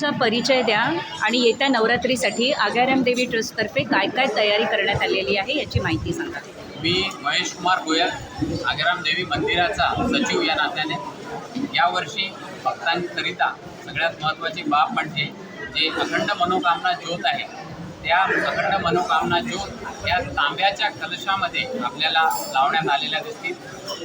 चा परिचय द्या आणि येत्या नवरात्रीसाठी आगाराम देवी ट्रस्टतर्फे काय काय तयारी करण्यात आलेली आहे याची माहिती सांगा. मी महेश कुमार गोयल आगराम देवी मंदिराचा सचिव या नात्याने. यावर्षी भक्तांकरिता सगळ्यात महत्त्वाची बाब म्हणजे जे अखंड मनोकामना ज्योत आहे त्या अखंड मनोकामना ज्योत या तांब्याच्या कलशामध्ये आपल्याला लावण्यात आलेल्या दिसतील.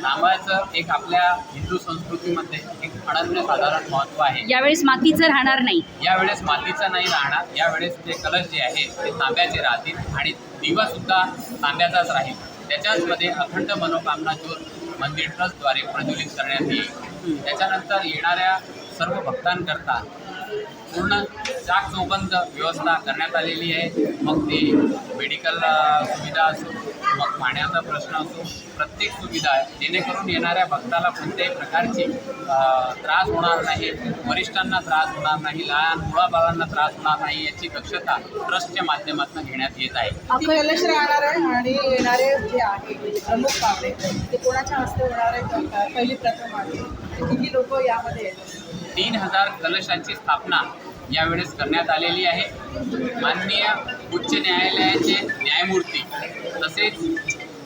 तांब्याचं एक आपल्या हिंदू संस्कृतीमध्ये एक अनन्यसाधारण महत्त्व आहे. यावेळेस मातीचं राहणार नाही. यावेळेस मातीचं नाही राहणार. यावेळेस ते कलश जे आहे ते तांब्याचे राहतील आणि दिवासुद्धा तांब्याचाच राहील. त्याच्याचमध्ये अखंड मनोकामना ज्योत मंदिर ट्रस्टद्वारे प्रज्वलित करण्यात येईल. त्याच्यानंतर येणाऱ्या सर्व भक्तांकरता पूर्ण चाक चौबंद व्यवस्था करण्यात आलेली आहे. मग ती मेडिकल सुविधा असो मग पाण्याचा प्रश्न असो प्रत्येक सुविधा आहे. जेणेकरून येणाऱ्या भक्ताला कोणत्याही प्रकारची त्रास होणार नाही. वरिष्ठांना त्रास होणार नाही. लहान मुलाबाळांना त्रास होणार नाही याची दक्षता ट्रस्टच्या माध्यमातून घेण्यात येत आहे. ती कलश राहणार आहे आणि येणारे जे आहे प्रमुख पाहुणे ते कोणाच्या हस्ते होणार आहे पहिली प्रथम आहे. ते किती लोक यामध्ये येतात तीन हजार कलशांची स्थापना यावेळेस करण्यात आलेली आहे. माननीय उच्च न्यायालयाचे न्यायमूर्ती तसेच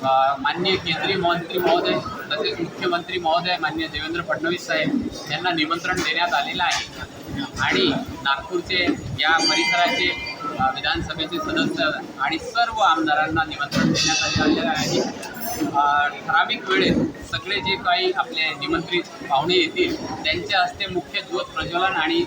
माननीय केंद्रीय मंत्री महोदय तसेच मुख्यमंत्री महोदय माननीय देवेंद्र फडणवीस साहेब यांना निमंत्रण देण्यात आलेलं आहे. आणि नागपूरचे या परिसराचे विधानसभेचे सदस्य आणि सर्व आमदारांना निमंत्रण देण्यात आलेलं आहे. ठराविक वेळेत सगळे जे काही आपले निमंत्रित पाहुणे येतील त्यांच्या हस्ते मुख्य ज्योत प्रज्वलन आणि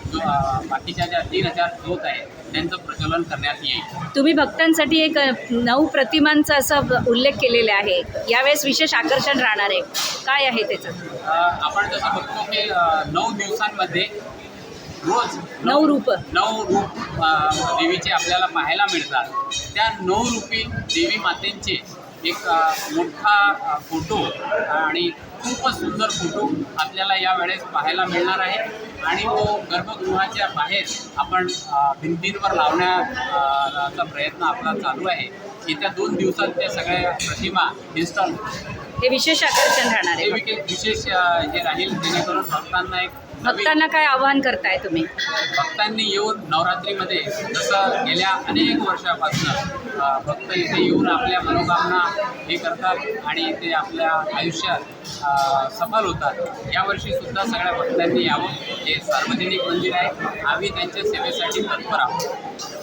बाकीच्या ज्या तीन हजार ज्योत आहेत त्यांचं प्रज्वलन करण्यात येईल. तुम्ही भक्तांसाठी एक नऊ प्रतिमांचा असा उल्लेख केलेला आहे. यावेळेस विशेष आकर्षण राहणार आहे. काय आहे त्याचं? आपण जसं बघतो की नऊ दिवसांमध्ये रोज नऊ रूप. नऊ रूप देवीचे आपल्याला पाहायला मिळतात. त्या नऊ रूपी देवी मातेंचे एक मोठा फोटो आणि खूपच सुंदर फोटो आपल्याला यावेळेस पाहायला मिळणार आहे. आणि तो गर्भगृहाच्या बाहेर आपण भिंतींवर लावण्याचा प्रयत्न आपला चालू आहे. येत्या दोन दिवसात त्या सगळ्या प्रतिमा इन्स्टॉल हे विशेष आकर्षण राहणार हे आहे विशेष हे राहील. जेणेकरून भक्तांना एक भक्तांना काय आवाहन करताय तुम्ही? भक्तांनी येऊन नवरात्रीमध्ये जसं गेल्या अनेक वर्षापासून भक्त इथे येऊन आपल्या मनोकामना हे करतात आणि ते आपल्या आयुष्यात सफल होतात. यावर्षी सुद्धा सगळ्या भक्तांनी यावं. हे सार्वजनिक मंदिर आहे आम्ही त्यांच्या सेवेसाठी तत्पर आहोत.